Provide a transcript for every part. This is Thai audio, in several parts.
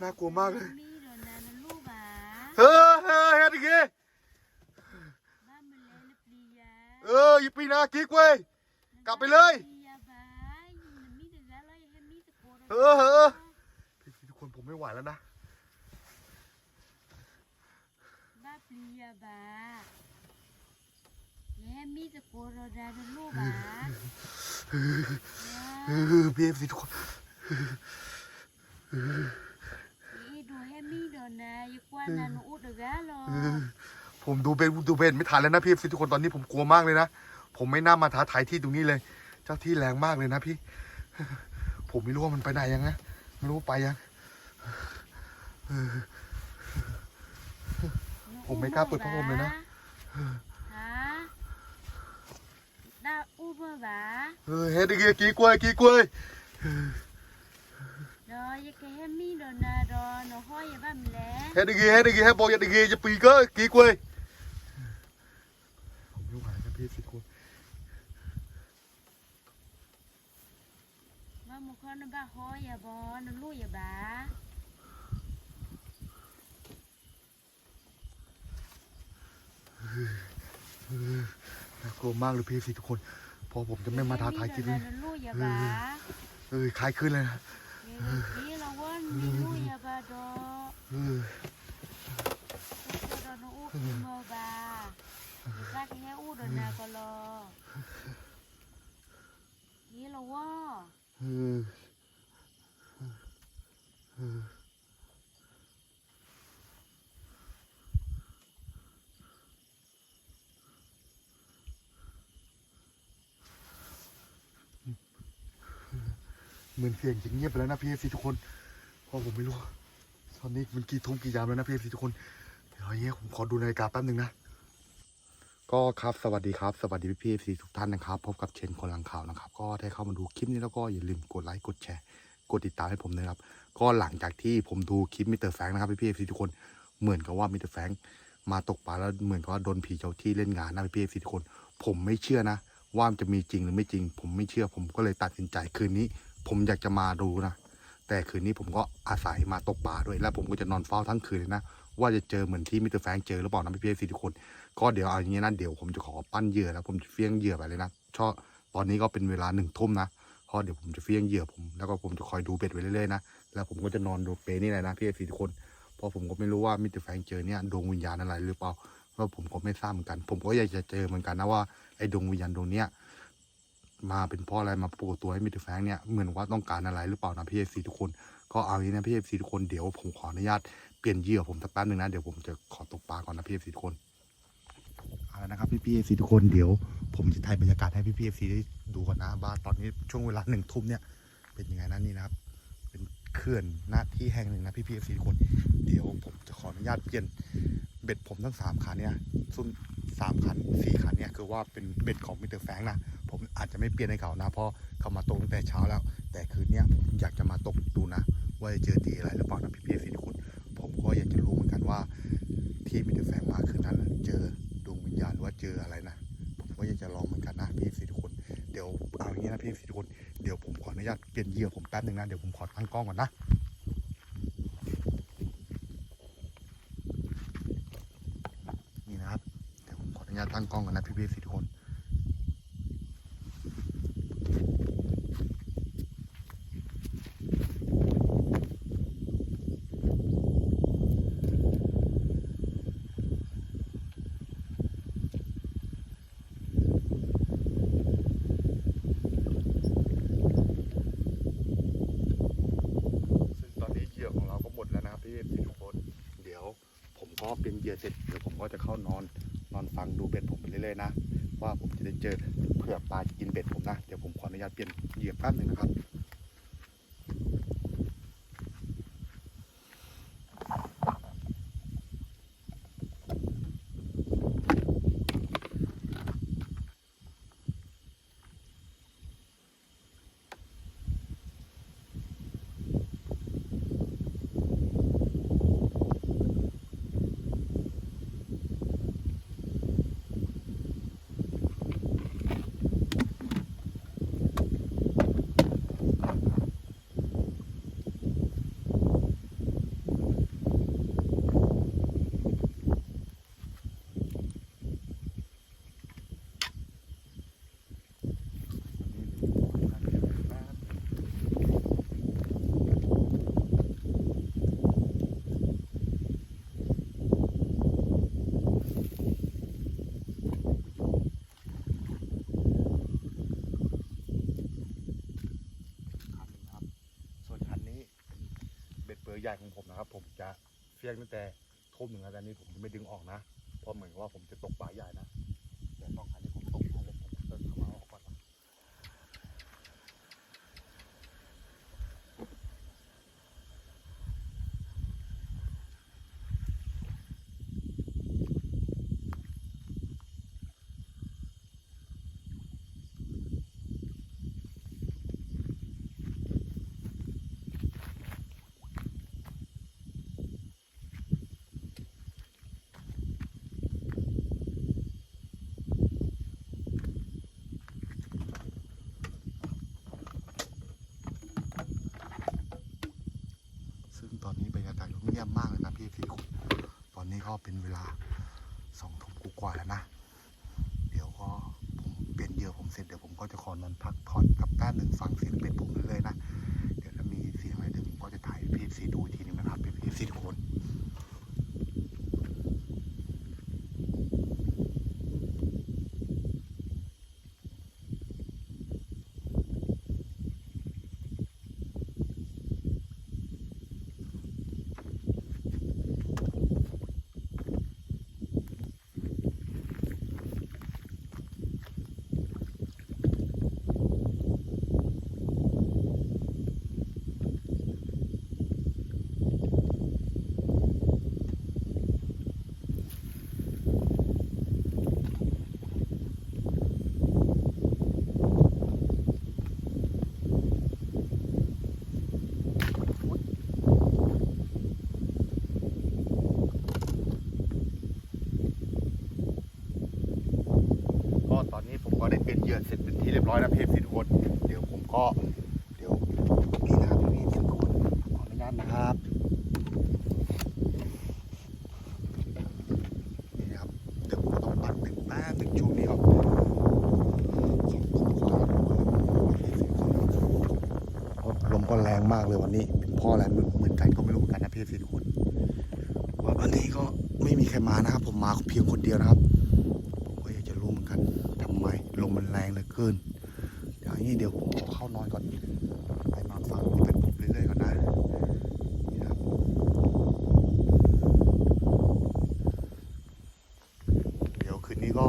น่ากลัวมากเลย มีโดนนานะลูกอะเฮ้อเฮ้อเฮ็ดอีกทีบ้านมันแล้วเปลียเอออีปีนากิ๊กเว้ย กลับไปเลยเปลียบ้ามันมีแต่แล้วให้มีแต่โกรธเออเออ พี่ทุกคนผมไม่ไหวแล้วนะ บ้าเปลียบ้าให้มีแต่โกรธนะลูกอะเออพี่เอฟซีทุกคนนี่ดูให้มีโด นนะอย่ากว่านาหนูอุดเด้อหรอเออผมดูเป็นดูเป็นไม่ทันแล้วนะพี่เอฟซีทุกคนตอนนี้ผมกลัวมากเลยนะผมไม่น่ามาท้าทายที่ตรงนี้เลย เจ้าที่แรงมากเลยนะพี่ ผมไม่รู้ว่ามันไปไหนยังนะไม่รู้ว่าไปยังผมไม่กล้าเปิดพัดลมเลยนะฮะดาอูเบอร์บ้าเออเฮ็ดอีกทีกี่กล้วยกี่กล้วย ดออย่าแกให้มีโดนนะดอหนูห้อยอย่าบ้ามันแล้วเฮ็ดอีกทีเฮ็ดอีกทีให้บอกอย่าอีกทีจะปีก็กี่กล้วยผมไม่ไหวนะพี่เอฟซีทุกคนว่ามุขอนบ้าห้อยอย่าบอนลูกอย่าบ้าน่ากลัวมากเลยพี่เอฟซีทุกคนพอผมจะไม่มาท้าทายที่นี่ลูกอย่าบ้าเออคล้ายขึ้นเลยนะ นี่เราว่ามีลูยาบาดอเออดอนอูกิโมบ้ารักแค่อู้โดนนากลอนี่เราว่า เหมือนเสียงจะเงียบไปแล้วนะพี่เอฟซีทุกคนเพราะผมไม่รู้ ตอนนี้มันกี่ทุ่มกี่ยามแล้วนะพี่เอฟซีทุกคนเดี๋ยวเฮ้ยผมขอดูนาฬิกาแป๊บหนึ่งนะ ก็ครับสวัสดีครับ สวัสดีพี่พีเอฟซีทุกท่านนะครับ พบกับเชนคนลังข่าวนะครับ ก็ได้เข้ามาดูคลิปนี้แล้วก็อย่าลืมกดไลค์กดแชร์กดติดตามให้ผมนะครับ ก็หลังจากที่ผมดูคลิปมิเตอร์แฟงนะครับพี่พีเอฟซีทุกคนเหมือนกับว่ามิเตอร์แฟงมาตกปลาแล้วเหมือนกับว่าโดนผีเจ้าที่เล่นงานนะพี่พีเอฟซีทุกคน ผมไม่เชื่อนะว่ามันจะมีจริงหรือไม่จริง ผมไม่เชื่อผมก็เลยตัดสินใจคืนนี้ ผมอยากจะมาดูนะ แต่คืนนี้ผมก็อาศัยมาตกปลาด้วย แล้วผมก็จะนอนเฝ้าทั้งคืนเลยนะ ว่าจะเจอเหมือนที่มิสเตอร์แฟงเจอหรือเปล่านะพี่พีเอฟซีทุกคน ก็เดี๋ยวเอาอย่างนี้นะเดี๋ยวผมจะขอปั้นเหยื่อแล้วผมจะเฟี้ยงเหยื่อไปเลยนะชอบตอนนี้ก็เป็นเวลาหนึ่งทุ่มนะเพราะเดี๋ยวผมจะเฟี้ยงเหยื่อผม แล้วก็ผมจะคอยดูเบ็ดไปเรื่อยๆนะ แล้วผมก็จะนอนดูเปย์นี่แหละนะพี่เอฟซีทุกคน เพราะผมก็ไม่รู้ว่ามิสเตอร์แฟงเจอเนี่ยดวงวิญญาณอะไรหรือเปล่าเพราะผมก็ไม่ทราบเหมือนกัน ผมก็อยากจะเจอเหมือนกันนะว่าไอ้ดวงวิญญาณดวงเนี้ย มาเป็นเพราะอะไรมาปรากฏตัวให้มิเตอร์แฟงเนี่ยเหมือนว่าต้องการอะไรหรือเปล่านะพี่เอฟซีทุกคน ก็เอาอย่างนี้นะพี่เอฟซีทุกคนเดี๋ยวผมขออนุญาตเปลี่ยนเหยื่อผมสักแป๊บหนึ่งนะเดี๋ยวผมจะขอตกปลาก่อนนะพี่เอฟซีทุกคนเอาละนะครับพี่พี่เอฟซีทุกคนเดี๋ยว ผมจะถ่ายบรรยากาศให้พี่พี่เอฟซีได้ดูก่อนนะว่าตอนนี้ช่วงเวลาหนึ่งทุ่มเนี่ยเป็นยังไงนะนี่นะครับ เป็นเขื่อนหน้าที่แห่งหนึ่งนะพี่พี่เอฟซีทุกคน เดี๋ยวผมจะขออนุญาตเปลี่ยนเบ็ดผมทั้งสามคันเนี่ยซุ่มสามคันสี่คันเนี่ยคือว่าเป็นเบ็ดของมิสเตอร์แฟงนะ ผมอาจจะไม่เปลี่ยนให้เขานะ เพราะเขามาตกตั้งแต่เช้าแล้ว แต่คืนนี้ผมอยากจะมาตกดูนะ ว่าจะเจอดีอะไรหรือเปล่านะพี่พี่เอฟซีทุกคนผมก็อยากจะรู้เหมือนกันว่า ที่มิเตอร์แฟงมาคืนนั้นเจอดวงวิญญาณหรือว่าเจออะไรนะ ผมก็อยากจะลองเหมือนกันนะพี่สีทุกคนเดี๋ยวเอาอย่างนี้นะพี่สีทุกคนเดี๋ยวผมขออนุญาตเปลี่ยนเหยื่อผมแป๊บหนึ่งนะเดี๋ยวผมขอตั้งกล้องก่อนนะนี่นะครับเดี๋ยวผมขออนุญาตตั้งกล้องก่อนนะพี่สีทุกคน ซึ่งตอนนี้เหยื่อของเราก็หมดแล้วนะครับพี่พี่ทุกคน เดี๋ยวผมก็ เหยื่อเสร็จเดี๋ยวผมก็จะเข้านอนนอนฟังดูเบ็ดผมไปเรื่อยๆนะว่าผมจะได้เจอเผื่อปลากินเบ็ดผมนะเดี๋ยวผมขออนุญาตเปลี่ยนเหยื่อแป๊บหนึ่งนะครับ น อร์ใหญ่ของผมนะครับ ผมจะ เฟี้ยงตั้งแต่ทุ่มหนึ่งแล้วแต่นี้ผมจะไม่ดึงออกนะเพราะเหมือนว่าผมจะตกปลาใหญ่นะเดี๋ยวต้องการให้ผมตกปลาเล็กผมจะเข้ามาออกก่อนนะซึ่งตอนนี้บรร ยากาศก็เงียบมากเลยนะพี่สี่คนตอนนี้ก็เป็นเวลาสองทุ่มกว่าแล้วนะ เดี๋ยวก็ผมเปลี่ยนเหยื่อผมเสร็จเดี๋ยวผมก็จะขอนอนพักผ่อนกับแป๊บหนึ่งฟังเสียงเป็ดผมเลยนะ เดี๋ยวถ้ามีเสียงอะไรเดี๋ยวผมก็จะถ่ายพี่ซีดูทีหนึงนะครับพี่พี่ซีทุกคน ก็ตอนนี้ผมก็ได้เปลี่ยนเหยื่อเสร็จเป็นที่เรียบร้อยแล้วพี่ซีทุกคนเดี๋ยวผมก็เดี๋ยวนี่นะครับพี่ซีทุกคนขออนุญาตนะครับนี่นะครับเดี๋ยวผมต้องปั่นเป็นแป๊บหนึ่งช่วงนี้ก็สองทุ่มกว่าแล้วลมก็แรงมากเลยวันนี้เป็นเพ่ออะไรเหมือนกัน ก็ไม่รู้เหมือนกันนะพี่ซีทุกคนว่าวันนี้ก็ไม่มีใครมานะครับ ผมมาเพียงคนเดียวนะครับผมก็อยากจะรู้เหมือนกันทำไมลมมันแรงเหลือเกินเดี๋ยวอย่างนี้เดี๋ยวผมขอเข้านอนก่อนไปนอนฟังเป็นผมเรื่อยๆก่อนนะเดี๋ยวคืนนี้ก็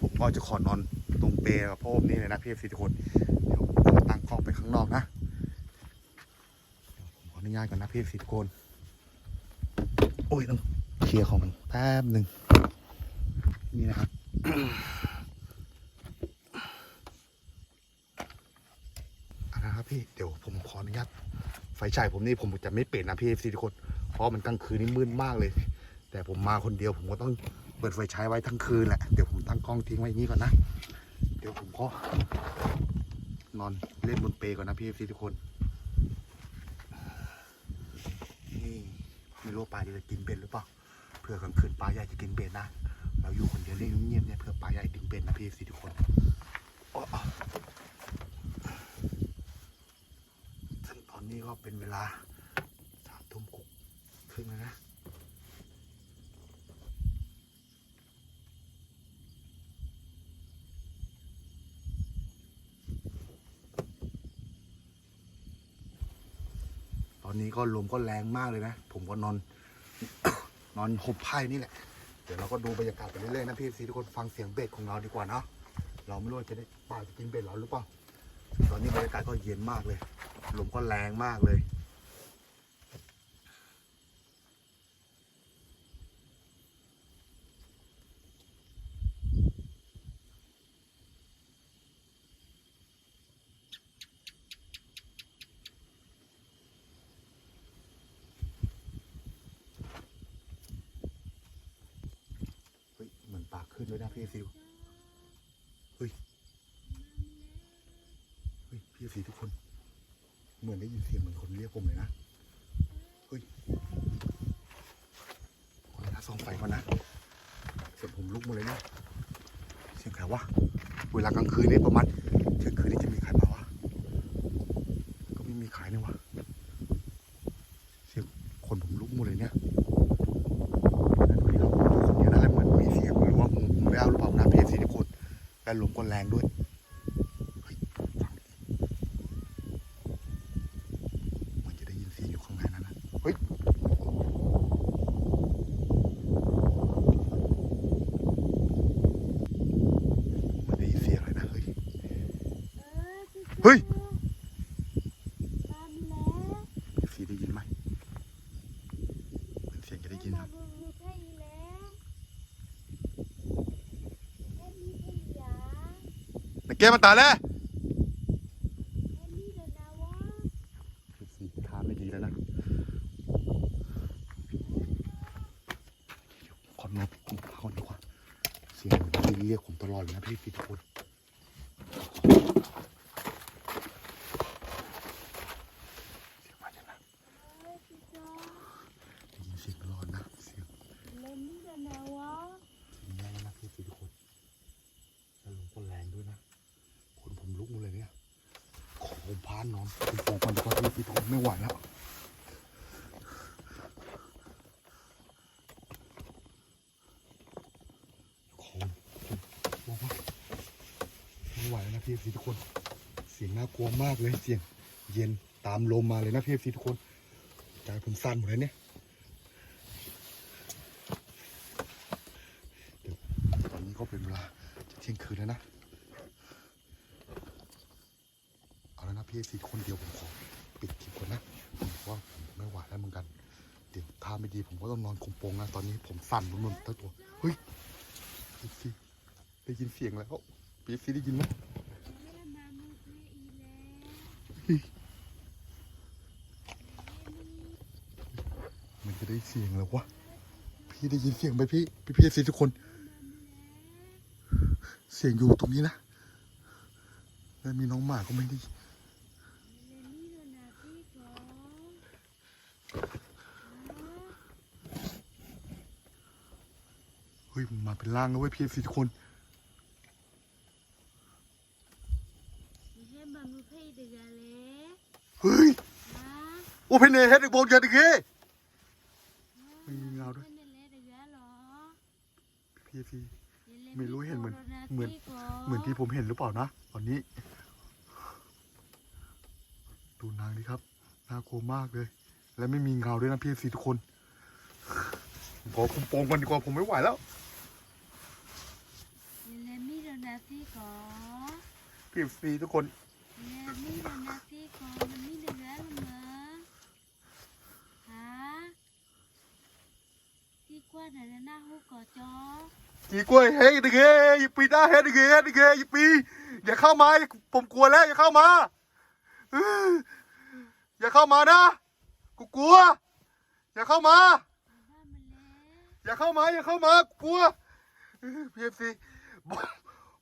ผมก็จะขอนอนตรงเปรกับพ่อผมนี่เลยนะพี่ทุกคนเดี๋ยวตั้งกล้องไปข้างนอกนะเดี๋ยวผมขออนุญาตก่อนนะพี่เอฟซีทุกคน อ้ยต้องเคลียร์ของมันแป๊บหนึ่งนี่นะครับเอาละครับพี่เดี๋ยวผมขออนุญาตไฟฉายผมนี่ผมจะไม่เปิดนะพี่เอฟซีทุกคนเพราะมันกลางคืนนี่มืดมากเลย แต่ผมมาคนเดียวผมก็ต้องเปิดไฟฉายไว้ทั้งคืนแหละเดี๋ยวผมตั้งกล้องทิ้งไว้อย่างนี้ก่อนนะ เดี๋ยวผมก็นอนเล่นบนเปก่อนนะพี่เอฟซีทุกคน ไม่รู้ปลาจะกินเป็นหรือเปล่าเผื่อกลางคืนปลาใหญ่จะกินเบ็ดนะ เราอยู่คนเดียวเล่นเงียบๆเนี่ยเผื่อปลาใหญ่กินเบ็ดนะพี่สิทุกคนอ้อะซึ่งตอนนี้ก็เป็นเวลาสามทุ่มกุกครึ่งแล้วนะ ตอนนี้ ก็ลมก็แรงมากเลยนะ ผมก็นอน นอนหบไพ่นี่แหละ เดี๋ยวเราก็ดูบรรยากาศไปเรื่อยๆนะพี่ซีทุกคนฟังเสียงเบ็ดของเราดีกว่าเนาะเราไม่รู้จะได้ปลาจะกินเบ็ดเราหรือเปล่าตอนนี้บรรยากาศก็เย็นมากเลยลมก็แรงมากเลย เฮ้ยเหมือน ปากขึ้นด้วยนะพี่ซิวเฮ้ยเฮ้ยพี่สีทุกคน เหมือนได้ยินเสียงเหมือนคนเรียกผมเลยนะเฮ้ยขออนุญาส่องไฟก่อนนะเสียงผมลุกหมดเลยเนี่ยเสียงใครวะเวลากลางคืนนี่ประมาณเที่ยงคืนนี่จะมีใครมาวะ ก็ไม่มีใครนี่วะ เสียงคนผมลุกหมดเลยเนี่ย ดูดิครับคนเดียวนั่นแหละเหมือนมีเสียงหรือว่าผมไม่เอาหรือเปล่านะเพจสิทุก คนและลมก็แรงด้วยเฮ้ยฟังดิเหมันจะได้ยินเสียงอยู่ข้างในนั้นนะ เฮ้ยมันได้ยินเสียงอะไรนะเฮ้ย เออพี่ เฮ้ย ตามแล้ว สีได้ยินไหมเหมือนเสียงจะได้ยิน มา นะ ดูดูไทยแล้วแค่นี้เป็นยา นักเกมมันตายแล้ว แค่นี้เดินนะวะ สีท่าไม่ดีแล้วนะขอนอนผมพักก่อนดีกว่าเสียงมันเรียกผมตลอดเลยนะพี่พี่ทุกคนเสียงมาจากไหน เฮ้ยพี่จอ ได้ยินเสียงตลอดนะเสียง เล่นนี่เดินนะวะ เสียงแรงนะพี่พี่ทุกคนแล้วลมก็แรงด้วยนะคนผมลุกหมดเลยเนี่ยขอผมพานนอนผมโปงก่อนดีกว่าพี่พี่ทุกคนไม่ไหวแล้วของบอกว่าไม่ไหวแล้วนะพี่เอฟซีทุกคน เสียงน่ากลัวมากเลยเสียงเย็นตามลมมาเลยนะพี่เอฟซีทุกคน ใจผมสั่นหมดเลยเนี่ยเดี๋ยวตอนนี้ก็เป็นเวลาจะเที่ยงคืนแล้วนะเอาแล้วนะ พี่เอฟซีทุกคนเดียวผมขอปิดคลิปก่อนนะผมว่าผมไม่ไหวแล้วเหมือนกัน เดี๋ยวถ้าไม่ดีผมก็ต้องนอนคุมโปงนะตอนนี้ผมสั่นหมดทั้งตัว เฮ้ยพีซีได้ยินเสียงแล้วพีซีได้ยินไหมมันจะได้เสียงแล้ววะ พี่ได้ยินเสียงไหมพี่ พี่พีซีทุกคน เสียงอยู่ตรงนี้นะ แล้วมีน้องหมาก็ไม่ได้ เล่นนี่เดินนะพี่จอ เฮ้ยมันมาเป็นร่างแล้วเว้ยพีซีทุกคนเฮ้ยโอ้เพนเนเฮดอีกบนยันอีกเฮ้ไม่มีเงาด้วยเล่นเอเหรอพีซีล่ไม่รู้เห็นเหมือนเหมือนเหมือนที่ผมเห็นหรือเปล่านะตอนนี้ ดูนางดิครับน่ากลัวมากเลย และไม่มีเงาด้วยนะพีซีทุกคนขอคุมโปงกันดีกว่าผมไม่ไหวแล้ว เล่นนี่เดินนะพี่จอ พีซีทุกคนเล่นนี่เดินนะพี่จอมันนี่เดือแล้วมั้งฮะพี่กว่าเดินหน้าหูก่อจอกี่กล้วยเฮ้ยดิเกอย่าปีหน้าเฮ้ยดิเกดิเกอย่าปีอย่าเข้ามาผมกลัวแล้ว อย่าเข้ามาเอออย่าเข้ามานะกูกลัว อย่าเข้ามาบ้านมันแล้วอย่าเข้ามา อย่าเข้ามากลัวพีเอฟซี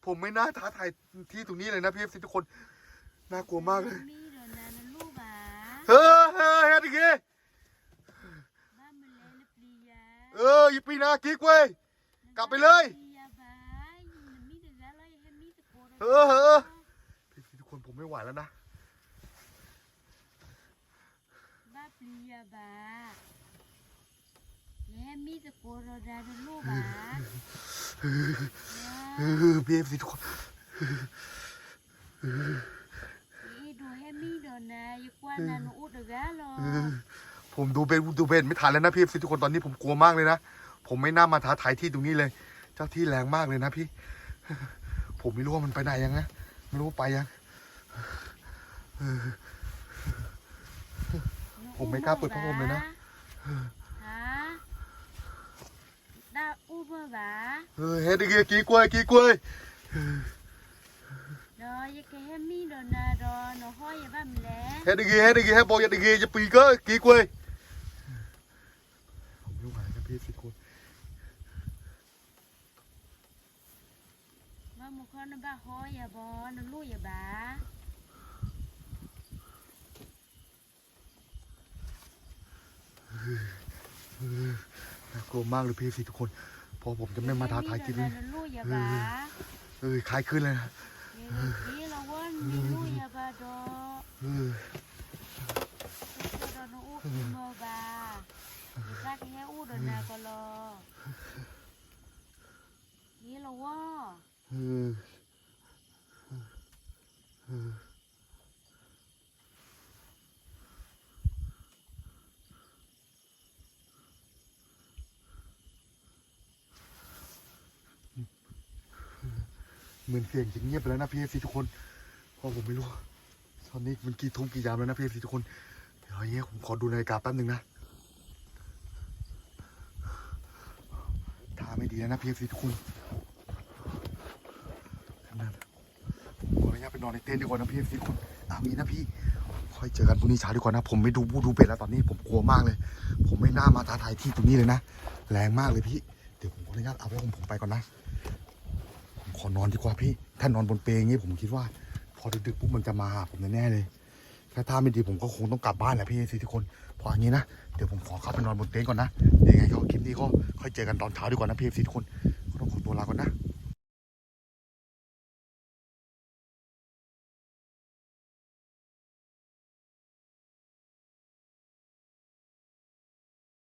ผมไม่น่าท้าทายที่ตรงนี้เลยนะพีเอฟซีทุกคน น่ากลัวมากเลย มีเดินนะนะลูกอะเฮ้ยเฮ้ยเฮ้ยดิเกบ้านมันแล้วนะปลียาเอออย่าปีหน้ากิ๊กเว้ย กลับไปเลย ปลียาบ้ายมีเดินแล้วแล้วยังมีตะโกนเออเออ พีเอฟซีทุกคนผมไม่ไหวแล้วนะ บ้าปลียาบ้ายังมีตะโกนเราได้นะลูกอะ เออพีเอฟซีทุกคนดูให้มีเดินนะยุกว่านานุอุดเดือหรอเออผมดูเบนดูเบนไม่ทันแล้วนะพี่ทุกคนตอนนี้ผมกลัวมากเลยนะ ผมไม่น่ามาท้าทายที่ตรงนี้เลย เจ้าที่แรงมากเลยนะพี่ ผมไม่รู้ว่ามันไปไหนยังนะไม่รู้ไปยังผมไม่กล้าเปิดพัดลมเลยนะ ฮะได้ อู้เบอร์บ้าเออเฮ็ดอีกกี่กล้วยกี่กล้วยดอยังแค่ให้มีเดินนะดอหนูห้อยอย่าบ้ามันแล้วเฮ็ดอีกเฮ็ดอีกเฮ็ดบอกอย่าอีกจะปีก็กี่กล้วยผมไม่ไหวนะพี่ทุกคนว่ามุขอนบ้าห้อยอย่าบอนลูกอย่าบ้าน่ากลัวมากเลยพี่ทุกคนเพอผมจะไม่มาท้าทายที่นี่ลูกอย่าบ้าเออคลายขึ้นเลยนะนี่เราว่ามีลูกอย่าบ้าดอเออดอนูอู้มอบ้าถ้าแค่อู้ดอนาก็รอนี่เราว่าเออเออ เหมือนเสียงจะเงียบไปแล้วนะพี่เอฟซีทุกคนเพราะผมไม่รู้ตอนนี้มันกี่ทุ่มกี่ยามแล้วนะพี่เอฟซีทุกคนเดี๋ยวเฮ้ยผมขอดูนาฬิกาแป๊บหนึ่งนะท่าไม่ดีแล้วนะพี่เอฟซีทุกคนนั่นผมขออนุญาตไปนอนในเต็นท์ดีกว่านะพี่เอฟซีทุกคนอามีนะพี่ค่อยเจอกันพรุ่งนี้เช้าดีกว่านะ ผมไม่ดูบูดูเป็ดแล้วตอนนี้ผมกลัวมากเลย ผมไม่น่ามาท้าทายที่ตรงนี้เลยนะ แรงมากเลยพี่ เดี๋ยวผมขออนุญาตเอาไว้ของผมไปก่อนนะ ขอนอนดีกว่าพี่ ถ้านอนบนเปลอย่างนี้ผมคิดว่า พอดึกๆปุ๊บมันจะมาผมแน่เลยถ้าท่าไม่ดีผมก็คงต้องกลับบ้านแหละพี่สิทุกคนพออย่างนี้นะ เดี๋ยวผมขอเข้าไปนอนบนเต็นท์ก่อนนะยวยังไงก็คลิปนี้ก็ค่อยเจอกันตอนเช้าดีกว่านะพี่สิทุกคนก็ต้องขอตัวลาก่อนนะ